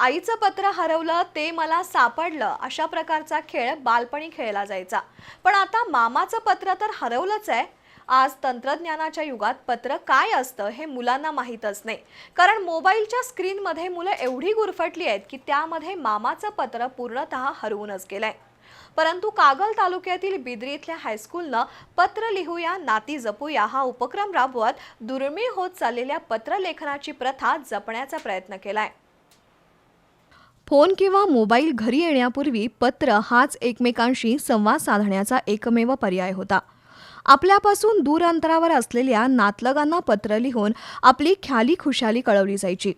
आईचं पत्र हरवलं ते मला सापडलं अशा प्रकारचा खेळ बालपणी खेळला जायचा. पण आता मामाचं पत्र तर हरवलंच आहे. आज तंत्रज्ञानाच्या युगात पत्र काय असतं हे मुलांना माहीतच नाही. कारण मोबाईलच्या स्क्रीनमध्ये मुलं एवढी गुरफटली आहेत की त्यामध्ये मामाचं पत्र पूर्णतः हरवूनच गेलंय. परंतु कागल तालुक्यातील बिद्री इथल्या हायस्कूलनं पत्र लिहूया नाती जपूया हा उपक्रम राबवत दुर्मिळ होत चाललेल्या पत्रलेखनाची प्रथा जपण्याचा प्रयत्न केलाय. फोन किंवा मोबाईल घरी येण्यापूर्वी पत्र हाच एकमेकांशी संवाद साधण्याचा एकमेव पर्याय होता. आपल्यापासून दूर अंतरावर असलेल्या नातलगांना पत्र लिहून आपली ख्याली खुशाली कळवली जायची.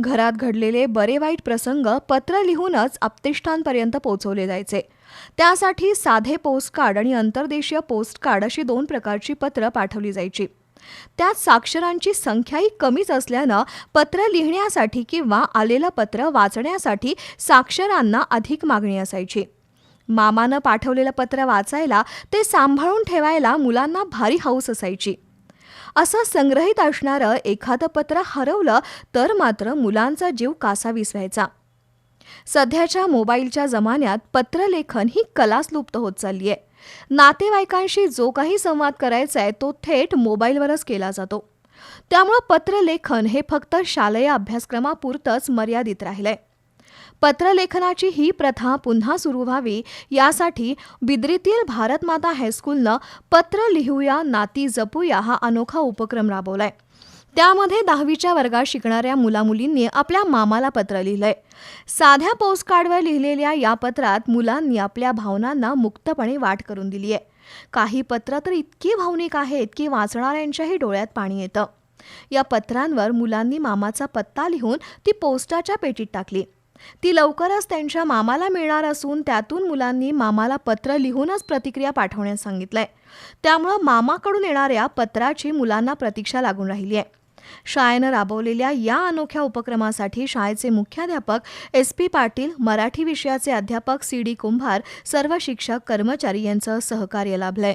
घरात घडलेले बरे वाईट प्रसंग पत्र लिहूनच आपतिष्ठांपर्यंत पोहोचवले जायचे. त्यासाठी साधे पोस्टकार्ड आणि अंतर्देशीय पोस्टकार्ड अशी दोन प्रकारची पत्र पाठवली जायची. त्यात साक्षरांची संख्याही कमीच असल्यानं पत्र लिहिण्यासाठी किंवा आलेलं पत्र वाचण्यासाठी साक्षरांना अधिक मागणी असायची. मामानं पाठवलेलं पत्र वाचायला ते सांभाळून ठेवायला मुलांना भारी हौस असायची. असं संग्रहित असणारं एखादं पत्र हरवलं तर मात्र मुलांचा जीव कासा विसवायचा सध्याच्या मोबाईलच्या जमान्यात पत्रलेखन ही कलाच लुप्त होत चालली आहे नातेवाईकांशी जो काही संवाद करायचा आहे तो थेट मोबाईलवरच केला जातो. त्यामुळं पत्रलेखन हे फक्त शालेय अभ्यासक्रमापुरतंच मर्यादित राहिलंय. पत्रलेखनाची ही प्रथा पुन्हा सुरू व्हावी यासाठी बिद्रीतील भारतमाता हायस्कूलनं पत्र लिहूया नाती जपूया हा अनोखा उपक्रम राबवलाय. त्यामध्ये दहावीच्या वर्गात शिकणाऱ्या मुलामुलींनी आपल्या मामाला पत्र लिहिलंय. साध्या पोस्टकार्डवर लिहिलेल्या या पत्रात मुलांनी आपल्या भावनांना मुक्तपणे वाट करून दिली आहे काही पत्र तर इतकी भावनिक आहेत की वाचणाऱ्यांच्याही डोळ्यात पाणी येतं. या पत्रांवर मुलांनी मामाचा पत्ता लिहून ती पोस्टाच्या पेटीत टाकली. ती लवकरच त्यांच्या मामाला मिळणार असून त्यातून मुलांनी मामाला पत्र लिहूनच प्रतिक्रिया पाठवण्यास सांगितलंय. त्यामुळं मामाकडून येणाऱ्या पत्राची मुलांना प्रतीक्षा लागून राहिली आहे शाळेनं राबवलेल्या या अनोख्या उपक्रमासाठी शाळेचे मुख्याध्यापक एस पी पाटील मराठी विषयाचे अध्यापक सी डी कुंभार सर्व शिक्षक कर्मचारी यांचं सहकार्य लाभलंय.